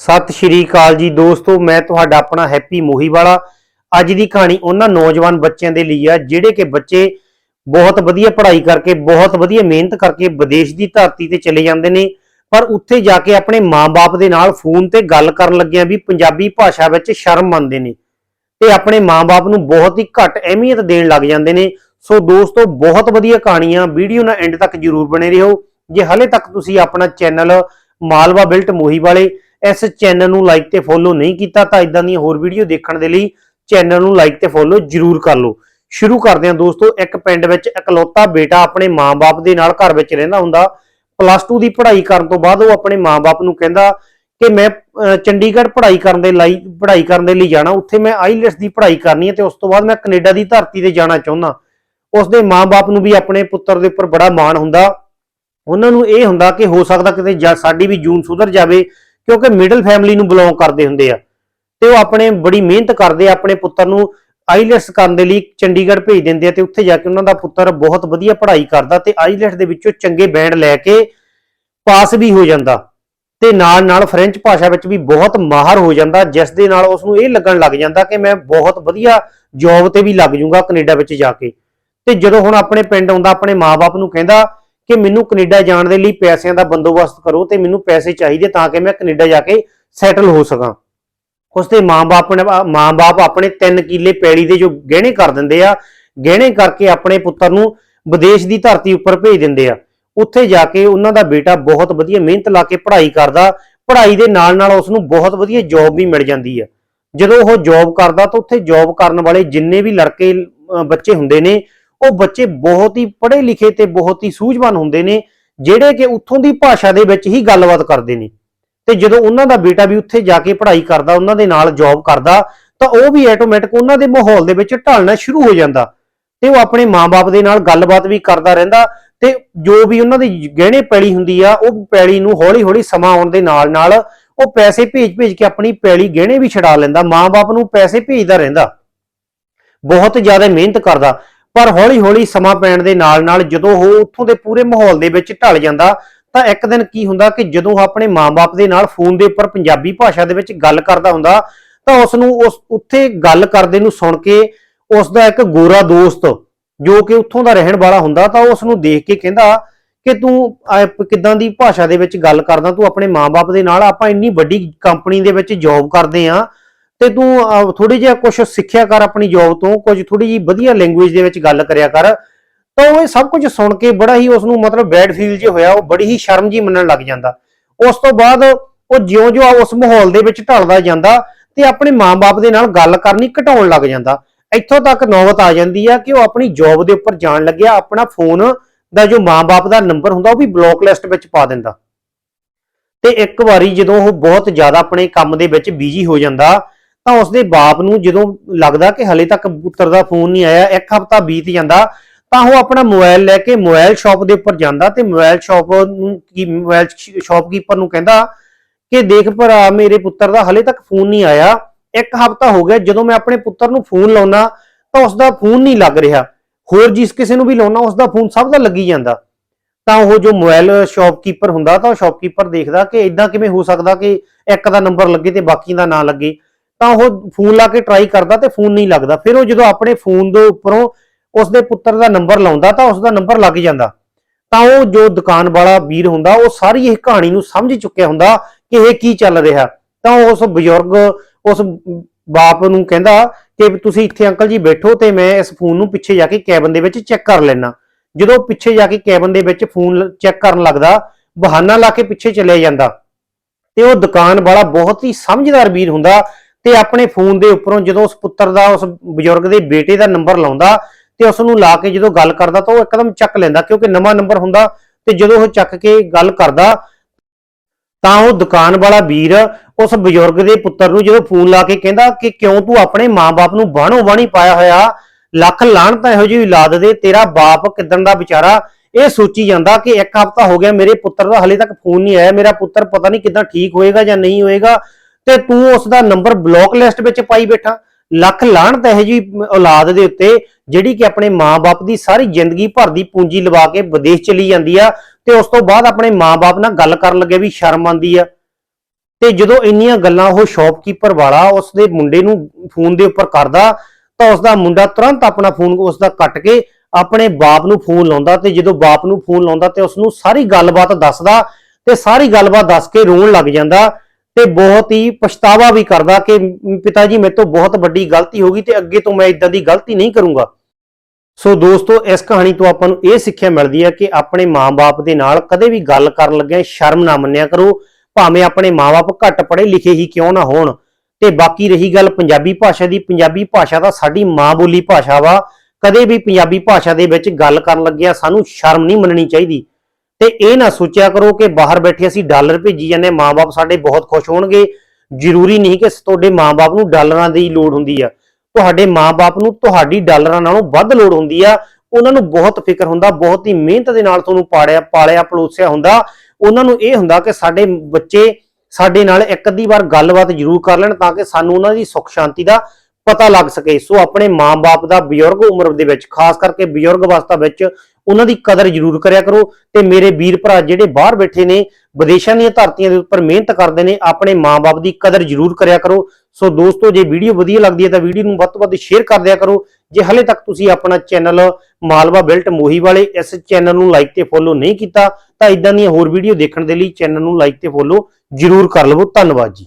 ਸਤਿ ਸ਼੍ਰੀ ਅਕਾਲ ਜੀ ਦੋਸਤੋ, ਮੈਂ ਤੁਹਾਡਾ ਆਪਣਾ ਹੈਪੀ ਮੋਹੀ ਵਾਲਾ ਅੱਜ ਦੀ ਕਹਾਣੀ ਉਹਨਾਂ ਨੌਜਵਾਨ ਬੱਚਿਆਂ ਦੇ ਲਈ ਆ, ਜਿਹੜੇ ਕਿ ਬੱਚੇ ਬਹੁਤ ਵਧੀਆ ਪੜ੍ਹਾਈ ਕਰਕੇ, ਬਹੁਤ ਵਧੀਆ ਮਿਹਨਤ ਕਰਕੇ ਵਿਦੇਸ਼ ਦੀ ਧਰਤੀ ਤੇ ਚਲੇ ਜਾਂਦੇ ਨੇ, ਪਰ ਉੱਥੇ ਜਾ ਕੇ ਆਪਣੇ ਮਾਪੇ ਦੇ ਨਾਲ ਫੋਨ ਤੇ ਗੱਲ ਕਰਨ ਲੱਗਿਆਂ ਵੀ ਪੰਜਾਬੀ ਭਾਸ਼ਾ ਵਿੱਚ ਸ਼ਰਮ ਮੰਨਦੇ ਨੇ ਤੇ ਆਪਣੇ ਮਾਪੇ ਨੂੰ ਬਹੁਤ ਹੀ ਘੱਟ ਅਹਿਮੀਅਤ ਦੇਣ ਲੱਗ ਜਾਂਦੇ ਨੇ। ਸੋ ਦੋਸਤੋ, ਬਹੁਤ ਵਧੀਆ ਕਹਾਣੀਆਂ, ਵੀਡੀਓ ਨਾਲ ਐਂਡ ਤੱਕ ਜਰੂਰ ਬਣੇ ਰਹੋ। ਜੇ ਹਲੇ ਤੱਕ ਤੁਸੀਂ ਆਪਣਾ ਚੈਨਲ ਮਾਲਵਾ ਬਿਲਟ ਮੋਹੀ ਵਾਲੇ ਇਸ ਚੈਨਲ ਨੂੰ ਲਾਈਕ ਤੇ ਫੋਲੋ ਨਹੀਂ ਕੀਤਾ ਤਾਂ ਇਦਾਂ ਦੀਆਂ ਹੋਰ ਵੀਡੀਓ ਦੇਖਣ ਦੇ ਲਈ ਚੈਨਲ ਨੂੰ ਲਾਈਕ ਤੇ ਫੋਲੋ ਜਰੂਰ ਕਰ ਲਓ। ਸ਼ੁਰੂ ਕਰਦੇ ਹਾਂ ਦੋਸਤੋ, ਇੱਕ ਪਿੰਡ ਵਿੱਚ ਇਕਲੌਤਾ ਬੇਟਾ ਆਪਣੇ ਮਾਂ-ਬਾਪ ਦੇ ਨਾਲ ਘਰ ਵਿੱਚ ਰਹਿੰਦਾ ਹੁੰਦਾ। ਪਲੱਸ 2 ਦੀ ਪੜ੍ਹਾਈ ਕਰਨ ਤੋਂ ਬਾਅਦ ਉਹ ਆਪਣੇ ਮਾਂ-ਬਾਪ ਨੂੰ ਕਹਿੰਦਾ ਕਿ ਮੈਂ ਚੰਡੀਗੜ੍ਹ ਪੜ੍ਹਾਈ ਕਰਨ ਦੇ ਲਈ, ਪੜ੍ਹਾਈ ਕਰਨ ਦੇ ਲਈ ਜਾਣਾ। ਉੱਥੇ ਮੈਂ ਆਈਲੈਟਸ ਦੀ ਪੜ੍ਹਾਈ ਕਰਨੀ ਹੈ ਤੇ ਉਸ ਤੋਂ ਬਾਅਦ ਮੈਂ ਕੈਨੇਡਾ ਦੀ ਧਰਤੀ ਤੇ ਜਾਣਾ ਚਾਹੁੰਦਾ। ਉਸਦੇ ਮਾਂ-ਬਾਪ ਨੂੰ ਵੀ ਆਪਣੇ ਪੁੱਤਰ ਦੇ ਉੱਪਰ ਬੜਾ ਮਾਣ ਹੁੰਦਾ। ਉਹਨਾਂ ਨੂੰ ਇਹ ਹੁੰਦਾ ਕਿ ਹੋ ਸਕਦਾ ਕਿਤੇ ਜਾ- ਸਾਡੀ ਵੀ ਜੂਨ ਸੁਧਰ ਜਾਵੇ। ਕਿਉਂਕਿ ਮਿਡਲ ਫੈਮਿਲੀ ਨੂੰ ਬਿਲੋਂਗ ਕਰਦੇ ਹੁੰਦੇ ਆ। ਤੇ ਉਹ ਆਪਣੇ ਬੜੀ ਮਿਹਨਤ ਕਰਦੇ ਆ, ਆਪਣੇ ਪੁੱਤਰ ਨੂੰ ਆਈਲੈਟਸ ਕਰਨ ਦੇ ਲਈ ਚੰਡੀਗੜ੍ਹ ਭੇਜ ਦਿੰਦੇ ਆ ਤੇ ਉੱਥੇ ਜਾ ਕੇ ਉਹਨਾਂ ਦਾ ਪੁੱਤਰ ਬਹੁਤ ਵਧੀਆ ਪੜ੍ਹਾਈ ਕਰਦਾ ਤੇ ਆਈਲੈਟਸ ਦੇ ਵਿੱਚੋਂ ਚੰਗੇ ਬੈਂਡ ਲੈ ਕੇ ਪਾਸ ਵੀ ਹੋ ਜਾਂਦਾ। ਤੇ ਨਾਲ ਨਾਲ ਫ੍ਰੈਂਚ ਭਾਸ਼ਾ ਵਿੱਚ ਵੀ ਬਹੁਤ ਮਾਹਰ ਹੋ ਜਾਂਦਾ, ਜਿਸ ਦੇ ਨਾਲ ਉਸ ਨੂੰ ਇਹ ਲੱਗਣ ਲੱਗ ਜਾਂਦਾ ਕਿ ਮੈਂ ਬਹੁਤ ਵਧੀਆ ਜੌਬ ਤੇ ਵੀ ਲੱਗ ਜਾਊਂਗਾ ਕੈਨੇਡਾ ਵਿੱਚ ਜਾ ਕੇ। ਤੇ ਜਦੋਂ ਹੁਣ ਆਪਣੇ ਪਿੰਡ ਆਉਂਦਾ, ਆਪਣੇ ਮਾਪੇ ਨੂੰ ਕਹਿੰਦਾ ਕਿ ਮੈਨੂੰ ਕੈਨੇਡਾ ਜਾਣ ਦੇ ਲਈ ਪੈਸਿਆਂ ਦਾ ਬੰਦੋਬਸਤ ਕਰੋ ਤੇ ਮੈਨੂੰ ਪੈਸੇ ਚਾਹੀਦੇ ਤਾਂ ਕਿ ਮੈਂ ਕੈਨੇਡਾ ਜਾ ਕੇ ਸੈਟਲ ਹੋ ਸਕਾਂ। ਉਸਦੇ ਮਾਂ-ਬਾਪ ਨੇ, ਮਾਂ-ਬਾਪ ਆਪਣੇ 3 ਕਿੱਲੇ ਪੈੜੀ ਦੇ ਜੋ ਗਹਿਣੇ ਕਰ ਦਿੰਦੇ ਆ, ਗਹਿਣੇ ਕਰਕੇ ਆਪਣੇ ਪੁੱਤਰ ਨੂੰ ਵਿਦੇਸ਼ ਦੀ ਧਰਤੀ ਉੱਪਰ ਭੇਜ ਦਿੰਦੇ ਆ। ਉੱਥੇ ਜਾ ਕੇ ਉਹਨਾਂ ਦਾ ਬੇਟਾ ਬਹੁਤ ਵਧੀਆ ਮਿਹਨਤ ਲਾ ਕੇ ਪੜ੍ਹਾਈ ਕਰਦਾ, ਪੜ੍ਹਾਈ ਦੇ ਨਾਲ ਨਾਲ ਉਸ ਨੂੰ ਬਹੁਤ ਵਧੀਆ ਜੌਬ ਵੀ ਮਿਲ ਜਾਂਦੀ ਆ। ਜਦੋਂ ਉਹ ਜੌਬ ਕਰਦਾ ਤਾਂ ਉੱਥੇ ਜੌਬ ਕਰਨ ਵਾਲੇ ਜਿੰਨੇ ਵੀ ਲੜਕੇ ਬੱਚੇ ਹੁੰਦੇ ਨੇ ਉਹ ਬੱਚੇ ਬਹੁਤ ਹੀ ਪੜ੍ਹੇ ਲਿਖੇ ਤੇ ਬਹੁਤ ਹੀ ਸੂਝਵਾਨ ਹੁੰਦੇ ਨੇ, ਜਿਹੜੇ ਕਿ ਉੱਥੋਂ ਦੀ ਭਾਸ਼ਾ ਦੇ ਵਿੱਚ ਹੀ ਗੱਲਬਾਤ ਕਰਦੇ ਨੇ। ਤੇ ਜਦੋਂ ਉਹਨਾਂ ਦਾ ਬੇਟਾ ਵੀ ਉੱਥੇ ਜਾ ਕੇ ਪੜ੍ਹਾਈ ਕਰਦਾ, ਉਹਨਾਂ ਦੇ ਨਾਲ ਜੌਬ ਕਰਦਾ, ਤਾਂ ਉਹ ਵੀ ਆਟੋਮੈਟਿਕ ਉਹਨਾਂ ਦੇ ਮਾਹੌਲ ਦੇ ਵਿੱਚ ਢਲਣਾ ਸ਼ੁਰੂ ਹੋ ਜਾਂਦਾ। ਤੇ ਉਹ ਆਪਣੇ ਮਾਪੇ ਦੇ ਨਾਲ ਗੱਲਬਾਤ ਵੀ ਕਰਦਾ ਰਹਿੰਦਾ ਤੇ ਜੋ ਵੀ ਉਹਨਾਂ ਦੀ ਗਹਿਣੇ ਪੈਲੀ ਹੁੰਦੀ ਆ, ਉਹ ਪੈਲੀ ਨੂੰ ਹੌਲੀ-ਹੌਲੀ ਸਮਾਂ ਆਉਣ ਦੇ ਨਾਲ-ਨਾਲ ਉਹ ਪੈਸੇ ਭੇਜ-ਭੇਜ ਕੇ ਆਪਣੀ ਪੈਲੀ ਗਹਿਣੇ ਵੀ ਛਡਾ ਲੈਂਦਾ ਮਾਪੇ ਨੂੰ ਪੈਸੇ ਭੇਜਦਾ ਰਹਿੰਦਾ। ਬਹੁਤ ਜ਼ਿਆਦਾ ਮਿਹਨਤ ਕਰਦਾ। ਪਰ ਹੌਲੀ-ਹੌਲੀ ਸਮਾਂ ਪੈਣ ਦੇ ਨਾਲ-ਨਾਲ ਜਦੋਂ ਉਹ ਉੱਥੋਂ ਦੇ ਪੂਰੇ ਮਾਹੌਲ ਦੇ ਵਿੱਚ ਢਲ ਜਾਂਦਾ, ਤਾਂ ਇੱਕ ਦਿਨ ਕੀ ਹੁੰਦਾ ਕਿ ਜਦੋਂ ਉਹ ਆਪਣੇ ਮਾਪੇ ਦੇ ਨਾਲ ਫੋਨ ਦੇ ਉੱਪਰ ਪੰਜਾਬੀ ਭਾਸ਼ਾ ਦੇ ਵਿੱਚ ਗੱਲ ਕਰਦਾ ਹੁੰਦਾ, ਤਾਂ ਉਸ ਨੂੰ ਉਸ ਉੱਥੇ ਗੱਲ ਕਰਦੇ ਨੂੰ ਸੁਣ ਕੇ ਉਸ ਦਾ ਇੱਕ ਗੋਰਾ ਦੋਸਤ ਜੋ ਕਿ ਉੱਥੋਂ ਦਾ ਰਹਿਣ ਵਾਲਾ ਹੁੰਦਾ, ਤਾਂ ਉਸ ਨੂੰ ਦੇਖ ਕੇ ਕਹਿੰਦਾ ਕਿ ਤੂੰ ਕਿੱਦਾਂ ਦੀ ਭਾਸ਼ਾ ਦੇ ਵਿੱਚ ਗੱਲ ਕਰਦਾ, ਤੂੰ ਆਪਣੇ ਮਾਪੇ ਦੇ ਨਾਲ ਆਪਾਂ ਇੰਨੀ ਵੱਡੀ ਕੰਪਨੀ ਦੇ ਵਿੱਚ ਜੌਬ ਕਰਦੇ ਆ ਤੇ ਤੂੰ ਥੋੜੀ ਜਿਹਾ ਕੁਝ ਸਿੱਖਿਆ ਕਰ ਆਪਣੀ ਜੌਬ ਤੋਂ, ਕੁਝ ਥੋੜੀ ਜਿਹੀ ਵਧੀਆ ਲੈਂਗੁਏਜ ਦੇ ਵਿੱਚ ਗੱਲ ਕਰਿਆ ਕਰ। ਤਾਂ ਉਹ ਸਭ ਕੁਝ ਸੁਣ ਕੇ ਬੜਾ ਹੀ ਉਸ ਨੂੰ ਮਤਲਬ ਬੈਡ ਫੀਲ ਜਿਹਾ ਹੋਇਆ, ਉਹ ਬੜੀ ਹੀ ਸ਼ਰਮ ਜੀ ਮੰਨਣ ਲੱਗ ਜਾਂਦਾ। ਉਸ ਤੋਂ ਬਾਅਦ ਉਹ ਜਿਉਂ-ਜਿਉਂ ਉਸ ਮਾਹੌਲ ਦੇ ਵਿੱਚ ਢਲਦਾ ਜਾਂਦਾ ਤੇ ਆਪਣੇ ਮਾਪੇ ਦੇ ਨਾਲ ਗੱਲ ਕਰਨੀ ਘਟਾਉਣ ਲੱਗ ਜਾਂਦਾ। ਇੱਥੋਂ ਤੱਕ ਨੌਬਤ ਆ ਜਾਂਦੀ ਆ ਕਿ ਉਹ ਆਪਣੀ ਜੌਬ ਦੇ ਉੱਪਰ ਜਾਣ ਲੱਗਿਆ, ਆਪਣਾ ਫੋਨ ਦਾ ਜੋ ਮਾਪੇ ਦਾ ਨੰਬਰ ਹੁੰਦਾ, ਉਹ ਵੀ ਬਲੌਕ ਲਿਸਟ ਵਿੱਚ ਪਾ ਦਿੰਦਾ। ਤੇ ਇੱਕ ਵਾਰੀ ਜਦੋਂ ਉਹ ਬਹੁਤ ਜ਼ਿਆਦਾ ਆਪਣੇ ਕੰਮ ਦੇ ਵਿੱਚ ਬਿਜ਼ੀ ਹੋ ਜਾਂਦਾ ਤਾਂ ਉਸਦੇ ਬਾਪ ਨੂੰ ਜਦੋਂ ਲੱਗਦਾ ਕਿ ਹਲੇ ਤੱਕ ਪੁੱਤਰ ਦਾ ਫੋਨ ਨਹੀਂ ਆਇਆ, ਇੱਕ ਹਫ਼ਤਾ ਬੀਤ ਜਾਂਦਾ, ਤਾਂ ਉਹ ਆਪਣਾ ਮੋਬਾਈਲ ਲੈ ਕੇ ਮੋਬਾਈਲ ਸ਼ਾਪ ਦੇ ਉੱਪਰ ਜਾਂਦਾ ਤੇ ਮੋਬਾਈਲ ਸ਼ਾਪ ਨੂੰ ਕੀ, ਮੋਬਾਈਲ ਸ਼ਾਪਕੀਪਰ ਨੂੰ ਕਹਿੰਦਾ ਕਿ ਦੇਖ ਭਰਾ, ਮੇਰੇ ਪੁੱਤਰ ਦਾ ਹਲੇ ਤੱਕ ਫੋਨ ਨਹੀਂ ਆਇਆ, ਇੱਕ ਹਫ਼ਤਾ ਹੋ ਗਿਆ, ਜਦੋਂ ਮੈਂ ਆਪਣੇ ਪੁੱਤਰ ਨੂੰ ਫੋਨ ਲਾਉਣਾ ਤਾਂ ਉਸ ਦਾ ਫੋਨ ਨਹੀਂ ਲੱਗ ਰਿਹਾ। ਹੋਰ ਜਿਸ ਕਿਸੇ ਨੂੰ ਵੀ ਲਾਉਣਾ ਉਸ ਦਾ ਫੋਨ ਸਭ ਦਾ ਲੱਗੀ ਜਾਂਦਾ। ਤਾਂ ਉਹ ਜੋ ਮੋਬਾਈਲ ਸ਼ਾਪਕੀਪਰ ਹੁੰਦਾ, ਤਾਂ ਉਹ ਸ਼ਾਪਕੀਪਰ ਦੇਖਦਾ ਕਿ ਇਦਾਂ ਕਿਵੇਂ ਹੋ ਸਕਦਾ ਕਿ ਇੱਕ ਦਾ ਨੰਬਰ ਲੱਗੇ ਤੇ ਬਾਕੀ ਦਾ ਨਾ ਲੱਗੇ। ਤਾਂ ਉਹ ਫੋਨ ਲਾ ਕੇ ਟਰਾਈ ਕਰਦਾ ਤੇ ਫੋਨ ਨਹੀਂ ਲੱਗਦਾ। ਫਿਰ ਉਹ ਜਦੋਂ ਆਪਣੇ ਫੋਨ ਦੇ ਉੱਪਰੋਂ ਉਸਦੇ ਪੁੱਤਰ ਦਾ ਨੰਬਰ ਲਾਉਂਦਾ ਤਾਂ ਉਸਦਾ ਨੰਬਰ ਲੱਗ ਜਾਂਦਾ। ਤਾਂ ਉਹ ਜੋ ਦੁਕਾਨ ਵਾਲਾ ਵੀਰ ਹੁੰਦਾ, ਉਹ ਸਾਰੀ ਇਹ ਕਹਾਣੀ ਨੂੰ ਸਮਝ ਚੁੱਕਿਆ ਹੁੰਦਾ ਕਿ ਇਹ ਕੀ ਚੱਲ ਰਿਹਾ। ਤਾਂ ਉਸ ਬਜ਼ੁਰਗ ਉਸ ਬਾਪ ਨੂੰ ਕਹਿੰਦਾ ਕਿ ਤੁਸੀਂ ਇੱਥੇ ਅੰਕਲ ਜੀ ਬੈਠੋ ਤੇ ਮੈਂ ਇਸ ਫੋਨ ਨੂੰ ਪਿੱਛੇ ਜਾ ਕੇ ਕੈਬਨ ਦੇ ਵਿੱਚ ਚੈੱਕ ਕਰ ਲੈਣਾ ਜਦੋਂ ਪਿੱਛੇ ਜਾ ਕੇ ਕੈਬਨ ਦੇ ਵਿੱਚ ਫੋਨ ਚੈੱਕ ਕਰਨ ਲੱਗਦਾ, ਬਹਾਨਾ ਲਾ ਕੇ ਪਿੱਛੇ ਚਲੇ ਜਾਂਦਾ। ਤੇ ਉਹ ਦੁਕਾਨ ਵਾਲਾ ਬਹੁਤ ਹੀ ਸਮਝਦਾਰ ਵੀਰ ਹੁੰਦਾ ਤੇ ਆਪਣੇ ਫੋਨ ਦੇ ਉੱਪਰੋਂ ਜਦੋਂ ਉਸ ਪੁੱਤਰ ਦਾ, ਉਸ ਬਜ਼ੁਰਗ ਦੇ ਬੇਟੇ ਦਾ ਨੰਬਰ ਲਾਉਂਦਾ ਤੇ ਉਸ ਨੂੰ ਲਾ ਕੇ ਜਦੋਂ ਗੱਲ ਕਰਦਾ ਤਾਂ ਉਹ ਇੱਕਦਮ ਚੱਕ ਲੈਂਦਾ ਕਿਉਂਕਿ ਨਵਾਂ ਨੰਬਰ ਹੁੰਦਾ ਤੇ ਜਦੋਂ ਉਹ ਚੱਕ ਕੇ ਗੱਲ ਕਰਦਾ ਤਾਂ ਉਹ ਦੁਕਾਨ ਵਾਲਾ ਵੀਰ ਉਸ ਬਜ਼ੁਰਗ ਦੇ ਪੁੱਤਰ ਨੂੰ ਜਦੋਂ ਫੋਨ ਲਾ ਕੇ ਕਹਿੰਦਾ ਕਿ ਕਿਉਂ ਤੂੰ ਆਪਣੇ ਮਾਂ-ਬਾਪ ਨੂੰ ਬਾਣੋ ਬਾਣੀ ਪਾਇਆ ਹੋਇਆ? ਲੱਖ ਲਾਹਣਤਾਂ ਇਹੋ ਜਿਹੀ ਔਲਾਦ ਦੇ, ਤੇਰਾ ਬਾਪ ਕਿਦਣ ਦਾ ਵਿਚਾਰਾ? ਇਹ ਸੋਚੀ ਜਾਂਦਾ ਕਿ ਇੱਕ ਹਫ਼ਤਾ ਹੋ ਗਿਆ ਮੇਰੇ ਪੁੱਤਰ ਦਾ ਹਲੇ ਤੱਕ ਫੋਨ ਨਹੀਂ ਆਇਆ, ਮੇਰਾ ਪੁੱਤਰ ਪਤਾ ਨਹੀਂ ਕਿਦਾਂ ਠੀਕ ਹੋਏਗਾ ਜਾਂ ਨਹੀਂ ਹੋਏਗਾ। ਤੇ ਤੂੰ ਉਸ ਦਾ ਨੰਬਰ ਬਲੌਕ ਲਿਸਟ ਵਿੱਚ ਪਾਈ ਬੈਠਾ। ਲੱਖ ਲਾਹਣ ਤਾਂ ਇਹੋ ਜਿਹੀ ਔਲਾਦ ਦੇ ਉੱਤੇ, ਜਿਹੜੀ ਕਿ ਆਪਣੇ ਮਾਂ-ਬਾਪ ਦੀ ਸਾਰੀ ਜ਼ਿੰਦਗੀ ਭਰ ਦੀ ਪੂੰਜੀ ਲਵਾ ਕੇ ਵਿਦੇਸ਼ ਚਲੀ ਜਾਂਦੀ ਆ ਤੇ ਉਸ ਤੋਂ ਬਾਅਦ ਆਪਣੇ ਮਾਂ-ਬਾਪ ਨਾਲ ਗੱਲ ਕਰਨ ਲੱਗੇ ਵੀ ਸ਼ਰਮ ਆਉਂਦੀ ਆ। ਤੇ ਜਦੋਂ ਇੰਨੀਆਂ ਗੱਲਾਂ ਉਹ ਸ਼ਾਪਕੀਪਰ ਵਾਲਾ ਉਸ ਦੇ ਮੁੰਡੇ ਨੂੰ ਫੋਨ ਦੇ ਉੱਪਰ ਕਰਦਾ, ਤਾਂ ਉਸ ਦਾ ਮੁੰਡਾ ਤੁਰੰਤ ਆਪਣਾ ਫੋਨ ਉਸ ਦਾ ਕੱਟ ਕੇ ਆਪਣੇ ਬਾਪ ਨੂੰ ਫੋਨ ਲਾਉਂਦਾ ਤੇ ਜਦੋਂ ਬਾਪ ਨੂੰ ਫੋਨ ਲਾਉਂਦਾ ਤੇ ਉਸ ਨੂੰ ਸਾਰੀ ਗੱਲਬਾਤ ਦੱਸਦਾ ਤੇ ਸਾਰੀ ਗੱਲਬਾਤ ਦੱਸ ਕੇ ਰੋਣ ਲੱਗ ਜਾਂਦਾ। ਤੇ ਬਹੁਤ ਹੀ ਪਛਤਾਵਾ ਵੀ ਕਰਦਾ ਕਿ ਪਿਤਾ ਜੀ ਮੇਰੇ ਤੋਂ ਬਹੁਤ ਵੱਡੀ ਗਲਤੀ ਹੋ ਗਈ ਤੇ ਅੱਗੇ ਤੋਂ ਮੈਂ ਇਦਾਂ ਦੀ ਗਲਤੀ ਨਹੀਂ ਕਰੂੰਗਾ। ਸੋ ਦੋਸਤੋ, ਇਸ ਕਹਾਣੀ ਤੋਂ ਆਪਾਂ ਨੂੰ ਇਹ ਸਿੱਖਿਆ ਮਿਲਦੀ ਹੈ ਕਿ ਆਪਣੇ ਮਾਂ-ਬਾਪ ਦੇ ਨਾਲ ਕਦੇ ਵੀ ਗੱਲ ਕਰਨ ਲੱਗਿਆਂ ਸ਼ਰਮ ਨਾ ਮੰਨਿਆ ਕਰੋ, ਭਾਵੇਂ ਆਪਣੇ ਮਾਂ-ਬਾਪ ਘੱਟ ਪੜ੍ਹੇ ਲਿਖੇ ਹੀ ਕਿਉਂ ਨਾ ਹੋਣ। ਤੇ ਬਾਕੀ ਰਹੀ ਗੱਲ ਪੰਜਾਬੀ ਭਾਸ਼ਾ ਦੀ, ਪੰਜਾਬੀ ਭਾਸ਼ਾ ਤਾਂ ਸਾਡੀ ਮਾਂ ਬੋਲੀ ਭਾਸ਼ਾ ਵਾ। ਕਦੇ ਵੀ ਪੰਜਾਬੀ ਭਾਸ਼ਾ ਦੇ ਵਿੱਚ ਗੱਲ ਕਰਨ ਲੱਗਿਆ ਸਾਨੂੰ ਸ਼ਰਮ ਨਹੀਂ ਮੰਨਣੀ ਚਾਹੀਦੀ। ਤੇ ਇਹ ਨਾ ਸੋਚਿਆ ਕਰੋ ਕਿ ਬਾਹਰ ਬੈਠੇ ਅਸੀਂ ਡਾਲਰ ਭੇਜੀ ਜਾਂਦੇ ਮਾਂ-ਬਾਪ ਸਾਡੇ ਬਹੁਤ ਖੁਸ਼ ਹੋਣਗੇ। ਜ਼ਰੂਰੀ ਨਹੀਂ ਕਿ ਤੁਹਾਡੇ ਮਾਂ-ਬਾਪ ਨੂੰ ਡਾਲਰਾਂ ਦੀ ਲੋੜ ਹੁੰਦੀ ਆ। ਤੁਹਾਡੇ ਮਾਂ-ਬਾਪ ਨੂੰ ਤੁਹਾਡੀ ਡਾਲਰਾਂ ਨਾਲੋਂ ਵੱਧ ਲੋੜ ਹੁੰਦੀ ਆ। ਉਹਨਾਂ ਨੂੰ ਬਹੁਤ ਫਿਕਰ ਹੁੰਦਾ, ਬਹੁਤ ਹੀ ਮਿਹਨਤ ਦੇ ਨਾਲ ਤੁਹਾਨੂੰ ਪਾੜਿਆ ਪਾਲਿਆ, ਪਲੋਸਿਆ ਹੁੰਦਾ। ਉਹਨਾਂ ਨੂੰ ਇਹ ਹੁੰਦਾ ਕਿ ਸਾਡੇ ਬੱਚੇ ਸਾਡੇ ਨਾਲ ਇੱਕ ਅੱਧੀ ਵਾਰ ਗੱਲਬਾਤ ਜ਼ਰੂਰ ਕਰ ਲੈਣ ਤਾਂ ਕਿ ਸਾਨੂੰ ਉਹਨਾਂ ਦੀ ਸੁੱਖ ਸ਼ਾਂਤੀ ਦਾ ਪਤਾ ਲੱਗ ਸਕੇ। ਸੋ ਆਪਣੇ ਮਾਂ-ਬਾਪ ਦਾ ਬਜ਼ੁਰਗ ਉਮਰ ਦੇ ਵਿੱਚ, ਖਾਸ ਕਰਕੇ ਬਜ਼ੁਰਗ ਅਵਸਥਾ ਵਿੱਚ ਉਹਨਾਂ ਦੀ ਕਦਰ ਜ਼ਰੂਰ ਕਰਿਆ ਕਰੋ ਤੇ ਮੇਰੇ ਵੀਰ ਭਰਾ ਜਿਹੜੇ ਬਾਹਰ ਬੈਠੇ ਨੇ, ਵਿਦੇਸ਼ਾਂ ਦੀਆਂ ਧਰਤੀਆਂ ਦੇ ਉੱਪਰ ਮਿਹਨਤ ਕਰਦੇ ਨੇ, ਆਪਣੇ ਮਾਂ-ਬਾਪ ਦੀ ਕਦਰ ਜ਼ਰੂਰ ਕਰਿਆ ਕਰੋ। ਸੋ ਦੋਸਤੋ, ਜੇ ਵੀਡੀਓ ਵਧੀਆ ਲੱਗਦੀ ਹੈ ਤਾਂ ਵੀਡੀਓ ਨੂੰ ਵੱਧ ਤੋਂ ਵੱਧ ਸ਼ੇਅਰ ਕਰ ਦਿਆ ਕਰੋ। ਜੇ ਹਲੇ ਤੱਕ ਤੁਸੀਂ ਆਪਣਾ ਚੈਨਲ ਮਾਲਵਾ ਬਿਲਟ ਮੋਹੀ ਵਾਲੇ ਇਸ ਚੈਨਲ ਨੂੰ ਲਾਈਕ ਤੇ ਫੋਲੋ ਨਹੀਂ ਕੀਤਾ, ਤਾਂ ਇਦਾਂ ਦੀਆਂ ਹੋਰ ਵੀਡੀਓ ਦੇਖਣ ਦੇ ਲਈ ਚੈਨਲ ਨੂੰ ਲਾਈਕ ਤੇ ਫੋਲੋ ਜ਼ਰੂਰ ਕਰ ਲਵੋ। ਧੰਨਵਾਦ ਜੀ।